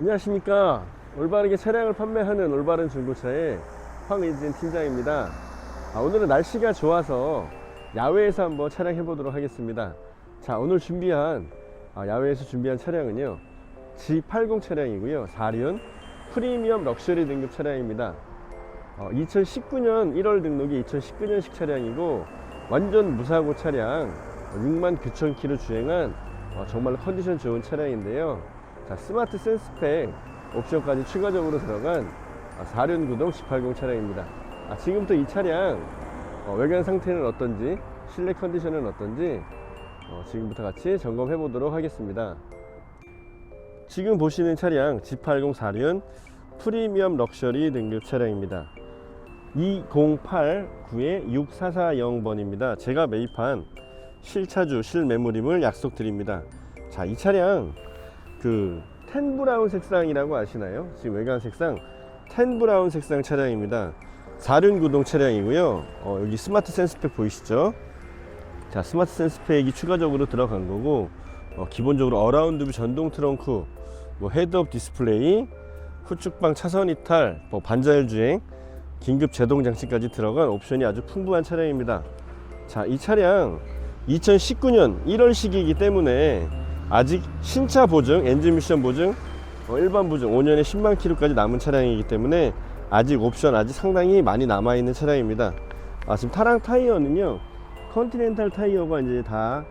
안녕하십니까. 올바르게 차량을 판매하는 올바른 중고차의 황의진 팀장입니다. 아, 오늘은 날씨가 좋아서 야외에서 한번 촬영해 보도록 하겠습니다. 자 오늘 준비한 아, 야외에서 준비한 차량은요. G80 차량이고요. 4륜 프리미엄 럭셔리 등급 차량입니다. 어, 2019년 1월 등록이 2019년식 차량이고 완전 무사고 차량 6만 9천 킬로 주행한 어, 정말로 컨디션 좋은 차량인데요 자, 스마트 센스팩 옵션까지 추가적으로 들어간 아, 4륜 구동 G80 차량입니다. 아, 지금부터 이 차량 어, 외관 상태는 어떤지 실내 컨디션은 어떤지 어, 지금부터 같이 점검해 보도록 하겠습니다. 지금 보시는 차량 G80 4륜 프리미엄 럭셔리 등급 차량입니다. 2089의 6440번입니다. 제가 매입한 실차주 실매물임을 약속드립니다. 자, 이 차량 그 텐브라운 색상이라고 아시나요? 지금 외관 색상 텐브라운 색상 차량입니다. 4륜 구동 차량이고요. 어, 여기 스마트 센스팩 보이시죠? 자, 스마트 센스팩이 추가적으로 들어간 거고 어, 기본적으로 어라운드 뷰 전동 트렁크, 뭐 헤드업 디스플레이, 후측방 차선 이탈, 뭐 반자율 주행, 긴급 제동 장치까지 들어간 옵션이 아주 풍부한 차량입니다. 자, 이 차량 2019년 1월식이기 때문에 아직 신차 보증, 엔진 미션 보증, 어, 일반 보증 5년에 10만 킬로까지 남은 차량이기 때문에 아직 옵션 아직 상당히 많이 남아 있는 차량입니다. 아, 지금 타랑 타이어는요, 컨티넨탈 타이어가 이제 다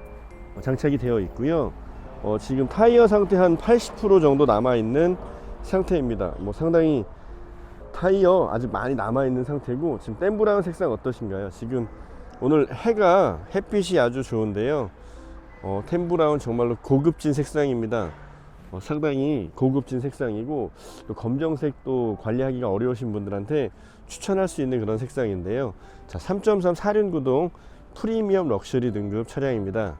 장착이 되어 있고요. 어, 지금 타이어 상태 한 80% 정도 남아 있는 상태입니다. 뭐 상당히 타이어 아직 많이 남아 있는 상태고 지금 댐브라운 색상 어떠신가요? 지금 오늘 해가 햇빛이 아주 좋은데요. 어, 템브라운 정말로 고급진 색상입니다. 어, 상당히 고급진 색상이고 또 검정색도 관리하기가 어려우신 분들한테 추천할 수 있는 그런 색상인데요. 자, 3.3 사륜 구동 프리미엄 럭셔리 등급 차량입니다.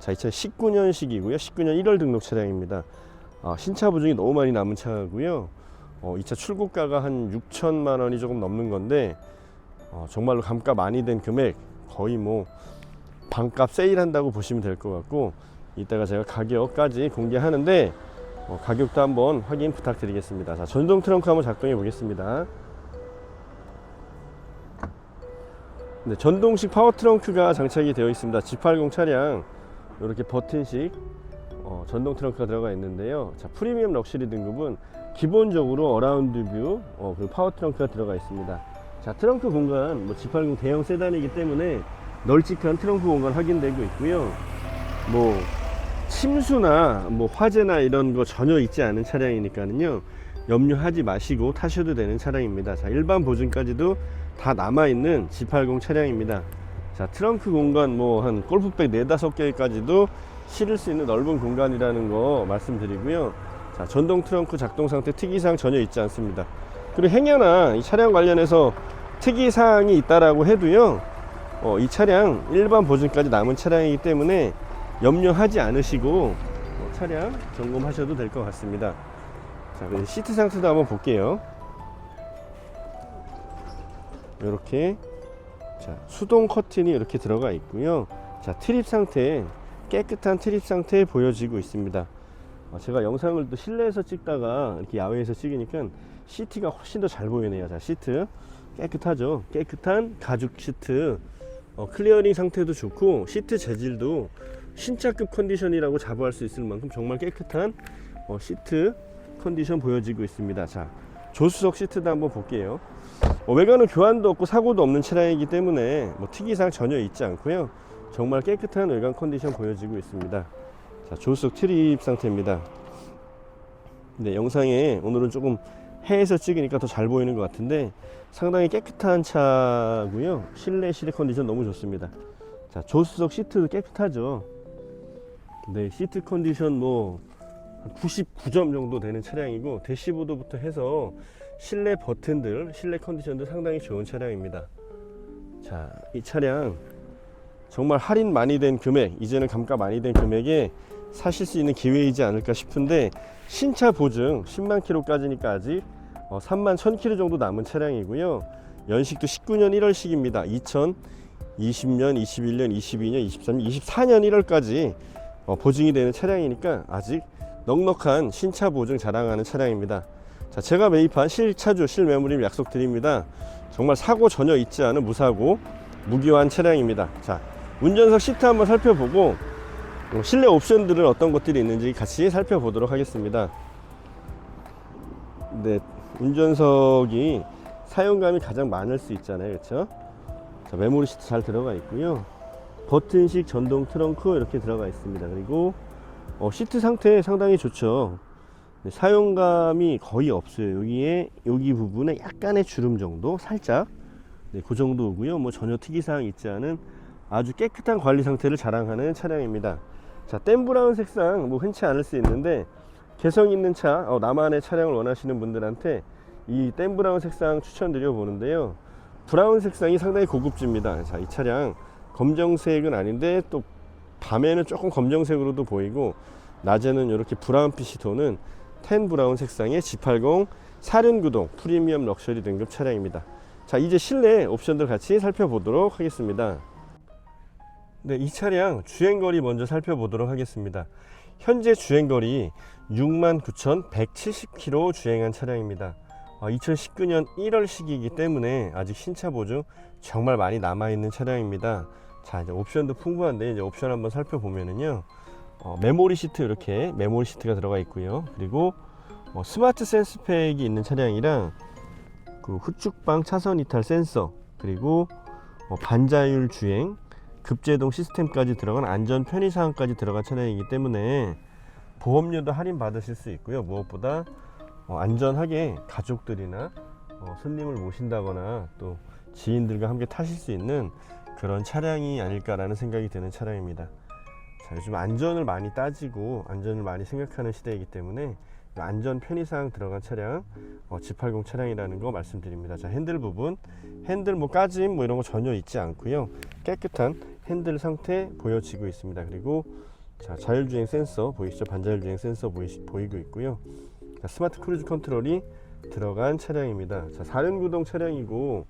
자, 2019년식이고요. 19년 1월 등록 차량입니다. 아, 신차 보증이 너무 많이 남은 차고요. 어, 이 차 출고가가 한 6천만 원이 조금 넘는 건데 어, 정말로 감가 많이 된 금액 거의 뭐 반값 세일한다고 보시면 될 것 같고 이따가 제가 가격까지 공개하는데 어, 가격도 한번 확인 부탁드리겠습니다. 자, 전동 트렁크 한번 작동해 보겠습니다. 네, 전동식 파워 트렁크가 장착이 되어 있습니다. G80 차량 이렇게 버튼식 어, 전동 트렁크가 들어가 있는데요. 자, 프리미엄 럭셔리 등급은 기본적으로 어라운드 뷰 어, 그리고 파워 트렁크가 들어가 있습니다. 자, 트렁크 공간 뭐 G80 대형 세단이기 때문에 널찍한 트렁크 공간 확인되고 있고요. 뭐 침수나 뭐 화재나 이런 거 전혀 있지 않은 차량이니까는요. 염려하지 마시고 타셔도 되는 차량입니다. 자, 일반 보증까지도 다 남아 있는 G80 차량입니다. 자, 트렁크 공간 뭐 한 골프백 4, 5개까지도 실을 수 있는 넓은 공간이라는 거 말씀드리고요. 자, 전동 트렁크 작동 상태 특이사항 전혀 있지 않습니다. 그리고 행여나 이 차량 관련해서 특이사항이 있다라고 해도요. 어, 이 차량 일반 보증까지 남은 차량이기 때문에 염려하지 않으시고 어, 차량 점검하셔도 될 것 같습니다. 자, 시트 상태도 한번 볼게요. 이렇게 자, 수동 커튼이 이렇게 들어가 있고요. 자, 트립 상태 깨끗한 트립 상태 보여지고 있습니다. 어, 제가 영상을 또 실내에서 찍다가 이렇게 야외에서 찍으니까 시트가 훨씬 더 잘 보이네요. 자, 시트 깨끗하죠. 깨끗한 가죽 시트. 어, 클리어링 상태도 좋고 시트 재질도 신차급 컨디션이라고 자부할 수 있을 만큼 정말 깨끗한 어, 시트 컨디션 보여지고 있습니다. 자, 조수석 시트도 한번 볼게요. 어, 외관은 교환도 없고 사고도 없는 차량이기 때문에 뭐 특이사항 전혀 있지 않고요. 정말 깨끗한 외관 컨디션 보여지고 있습니다. 자, 조수석 트립 상태입니다. 네, 영상에 오늘은 조금 해에서 찍으니까 더 잘 보이는 것 같은데 상당히 깨끗한 차고요. 실내 실내 컨디션 너무 좋습니다. 자, 조수석 시트도 깨끗하죠. 네, 시트 컨디션 뭐 99점 정도 되는 차량이고 대시보드부터 해서 실내 버튼들, 실내 컨디션도 상당히 좋은 차량입니다. 자, 이 차량 정말 할인 많이 된 금액, 이제는 감가 많이 된 금액에 사실 수 있는 기회이지 않을까 싶은데 신차 보증 10만 킬로까지니까 아직 어, 3만 1000 킬로 정도 남은 차량이고요. 연식도 19년 1월식입니다. 2020년, 21년, 22년, 23년, 24년 1월까지 어, 보증이 되는 차량이니까 아직 넉넉한 신차 보증 자랑하는 차량입니다. 자, 제가 매입한 실차주 실매물임 약속드립니다. 정말 사고 전혀 있지 않은 무사고 무기한 차량입니다. 자, 운전석 시트 한번 살펴보고 어, 실내 옵션들은 어떤 것들이 있는지 같이 살펴보도록 하겠습니다. 네, 운전석이 사용감이 가장 많을 수 있잖아요. 그렇죠? 자, 메모리 시트 잘 들어가 있고요. 버튼식 전동 트렁크 이렇게 들어가 있습니다. 그리고 어, 시트 상태 상당히 좋죠. 네, 사용감이 거의 없어요. 여기에 여기 부분에 약간의 주름 정도 살짝 네, 그 정도고요. 뭐 전혀 특이사항 있지 않은 아주 깨끗한 관리 상태를 자랑하는 차량입니다. 자, 댐 브라운 색상 뭐 흔치 않을 수 있는데 개성 있는 차, 어, 나만의 차량을 원하시는 분들한테 이댐 브라운 색상 추천드려 보는데요. 브라운 색상이 상당히 고급집니다. 자, 이 차량 검정색은 아닌데 또 밤에는 조금 검정색으로도 보이고 낮에는 이렇게 브라운빛이 도는 텐 브라운 색상의 G80 사륜구동 프리미엄 럭셔리 등급 차량입니다. 자, 이제 실내 옵션들 같이 살펴보도록 하겠습니다. 네, 이 차량 주행거리 먼저 살펴보도록 하겠습니다. 현재 주행거리 69,170km 주행한 차량입니다. 2019년 1월식이기 때문에 아직 신차 보증 정말 많이 남아있는 차량입니다. 자, 이제 옵션도 풍부한데 이제 옵션 한번 살펴보면은요. 어, 메모리 시트 이렇게 메모리 시트가 들어가 있고요. 그리고 어, 스마트 센스 팩이 있는 차량이랑 그 후측방 차선 이탈 센서 그리고 어, 반자율 주행 급제동 시스템까지 들어간 안전 편의 사항까지 들어간 차량이기 때문에 보험료도 할인 받으실 수 있고요. 무엇보다 어, 안전하게 가족들이나 어, 손님을 모신다거나 또 지인들과 함께 타실 수 있는 그런 차량이 아닐까라는 생각이 드는 차량입니다. 자, 요즘 안전을 많이 따지고 안전을 많이 생각하는 시대이기 때문에 이 안전 편의사항 들어간 차량 어, G80 차량이라는 거 말씀드립니다. 자, 핸들 부분 핸들 뭐 까짐 뭐 이런 거 전혀 있지 않고요. 깨끗한 핸들 상태 보여지고 있습니다. 그리고 자, 자율주행 센서 보이시죠? 반자율주행 센서 보이, 보이고 있고요. 자, 스마트 크루즈 컨트롤이 들어간 차량입니다. 자, 4륜 구동 차량이고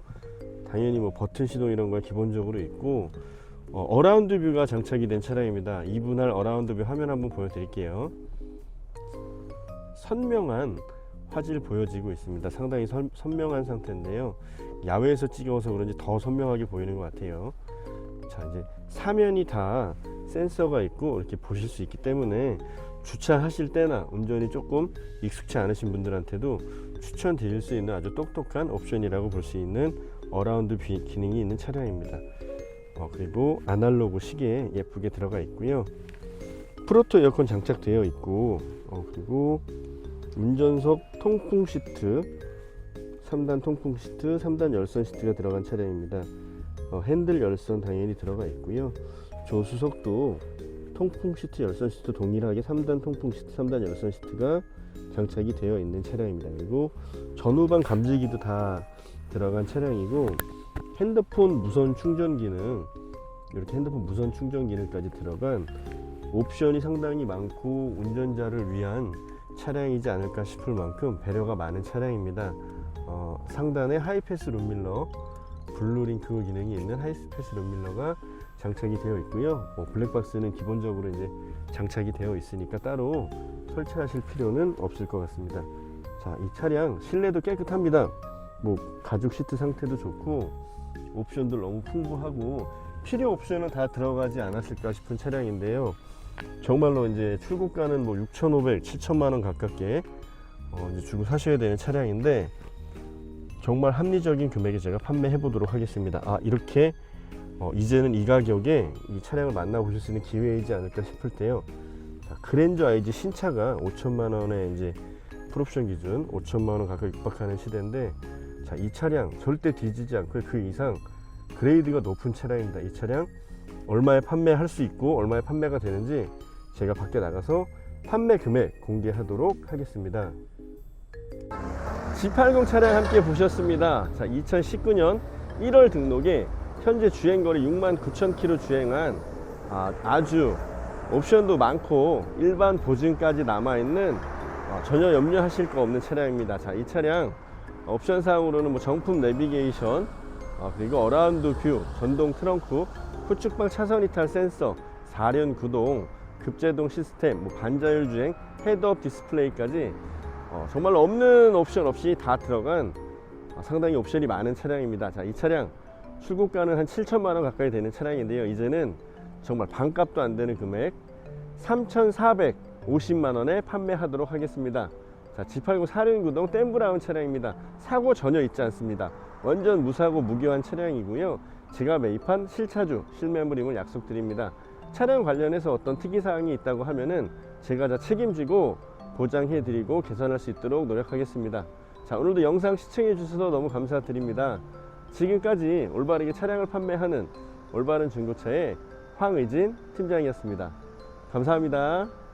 당연히 뭐 버튼 시동 이런 거 기본적으로 있고 어, 라운드 뷰가 장착이 된 차량입니다. 2분할 어라운드 뷰 화면 한번 보여드릴게요. 선명한 화질 보여지고 있습니다. 상당히 선, 선명한 상태인데요. 야외에서 찍어서 그런지 더 선명하게 보이는 것 같아요. 자 이제 사면이 다 센서가 있고 이렇게 보실 수 있기 때문에 주차하실 때나 운전이 조금 익숙치 않으신 분들한테도 추천드릴 수 있는 아주 똑똑한 옵션이라고 볼 수 있는 어라운드 비 기능이 있는 차량입니다. 어, 그리고 아날로그 시계 예쁘게 들어가 있고요. 프로토 에어컨 장착되어 있고 어, 그리고 운전석 통풍 시트 3단 통풍 시트 3단 열선 시트가 들어간 차량입니다. 어, 핸들 열선 당연히 들어가 있고요. 조수석도 통풍 시트 열선 시트 동일하게 3단 통풍 시트 3단 열선 시트가 장착이 되어 있는 차량입니다. 그리고 전후방 감지기도 다 들어간 차량이고 핸드폰 무선 충전 기능 이렇게 핸드폰 무선 충전 기능까지 들어간 옵션이 상당히 많고 운전자를 위한 차량이지 않을까 싶을 만큼 배려가 많은 차량입니다. 어, 상단에 하이패스 룸밀러 블루링크 기능이 있는 하이패스 룸밀러가 장착이 되어 있고요. 어, 블랙박스는 기본적으로 이제 장착이 되어 있으니까 따로 설치하실 필요는 없을 것 같습니다. 자, 이 차량 실내도 깨끗합니다. 뭐 가죽 시트 상태도 좋고 옵션도 너무 풍부하고 필요 옵션은 다 들어가지 않았을까 싶은 차량인데요. 정말로 이제 출고가는 뭐 6,500, 7천만 원 가깝게 어 이제 주고 사셔야 되는 차량인데 정말 합리적인 금액에 제가 판매해 보도록 하겠습니다. 아 이렇게 어 이제는 이 가격에 이 차량을 만나보실 수 있는 기회이지 않을까 싶을 때요. 자, 그랜저 IG 신차가 5천만 원에 이제 풀옵션 기준 5천만 원 가까이 육박하는 시대인데 자, 이 차량 절대 뒤지지 않고 그 이상 그레이드가 높은 차량입니다. 이 차량 얼마에 판매할 수 있고 얼마에 판매가 되는지 제가 밖에 나가서 판매 금액 공개하도록 하겠습니다. G80 차량 함께 보셨습니다. 자, 2019년 1월 등록에 현재 주행거리 6만 9천 킬로 주행한 아, 아주 옵션도 많고 일반 보증까지 남아있는 어, 전혀 염려하실 거 없는 차량입니다. 자, 이 차량 옵션 사항으로는 뭐 정품 내비게이션 어, 그리고 어라운드 뷰, 전동 트렁크, 후측방 차선 이탈 센서, 4륜 구동, 급제동 시스템, 뭐 반자율 주행, 헤드업 디스플레이까지 어, 정말 없는 옵션 없이 다 들어간 어, 상당히 옵션이 많은 차량입니다. 자, 이 차량 출고가는 한 7천만 원 가까이 되는 차량인데요. 이제는 정말 반값도 안 되는 금액 3,450만 원에 판매하도록 하겠습니다. 자, G80 사륜구동 댐브라운 차량입니다. 사고 전혀 있지 않습니다. 완전 무사고 무교한 차량이고요. 제가 매입한 실차주, 실매물임을 약속드립니다. 차량 관련해서 어떤 특이사항이 있다고 하면은 제가 다 책임지고 보장해드리고 개선할 수 있도록 노력하겠습니다. 자, 오늘도 영상 시청해주셔서 너무 감사드립니다. 지금까지 올바르게 차량을 판매하는 올바른 중고차의 황의진 팀장이었습니다. 감사합니다.